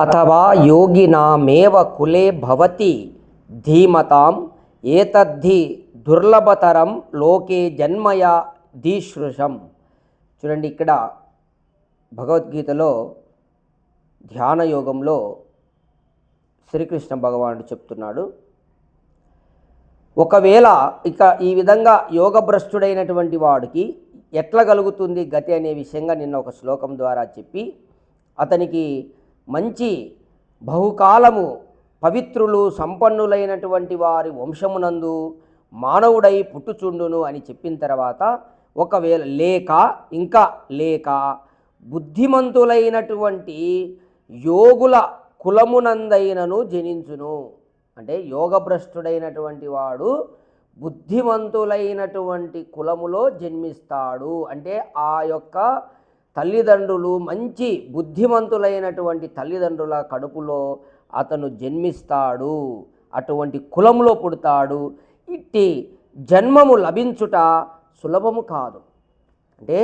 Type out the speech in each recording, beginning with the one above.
అథవా యోగినామేవ కులే భవతి ధీమతాం ఏతద్ధి దుర్లభతరం లోకే జన్మయ ధీశృషం చూడండి ఇక్కడ భగవద్గీతలో ధ్యాన యోగంలో శ్రీకృష్ణ భగవానుడు చెప్తున్నాడు. ఒకవేళ ఇక ఈ విధంగా యోగభ్రష్టుడైనటువంటి వాడికి ఎట్లా కలుగుతుంది గతి అనే విషయంగా నిన్న ఒక శ్లోకం ద్వారా చెప్పి అతనికి మంచి బహుకాలము పవిత్రులు సంపన్నులైనటువంటి వారి వంశమునందు మానవుడై పుట్టుచుండును అని చెప్పిన తర్వాత ఒకవేళ లేక ఇంకా లేక బుద్ధిమంతులైనటువంటి యోగుల కులమునందైనను జనించును. అంటే యోగభ్రష్టుడైనటువంటి వాడు బుద్ధిమంతులైనటువంటి కులములో జన్మిస్తాడు. అంటే ఆ యొక్క తల్లిదండ్రులు మంచి బుద్ధిమంతులైనటువంటి తల్లిదండ్రుల కడుపులో అతను జన్మిస్తాడు అటువంటి కులంలో పుడతాడు. ఇట్టి జన్మము లభించుట సులభము కాదు. అంటే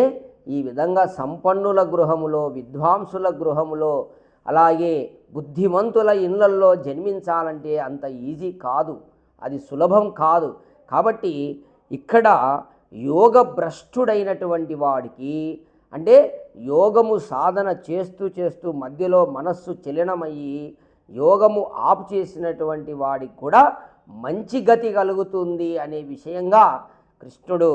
ఈ విధంగా సంపన్నుల గృహములో విద్వాంసుల గృహములో అలాగే బుద్ధిమంతుల ఇళ్ళల్లో జన్మించాలంటే అంత ఈజీ కాదు. అది సులభం కాదు. కాబట్టి ఇక్కడ యోగ భ్రష్టుడైనటువంటి వాడికి అంటే యోగము సాధన చేస్తూ చేస్తూ మధ్యలో మనస్సు చలనమయ్యి యోగము ఆపు చేసినటువంటి వాడికి కూడా మంచి గతి కలుగుతుంది అనే విషయంగా కృష్ణుడు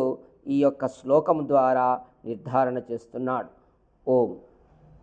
ఈ యొక్క శ్లోకం ద్వారా నిర్ధారణ చేస్తున్నాడు. ఓం.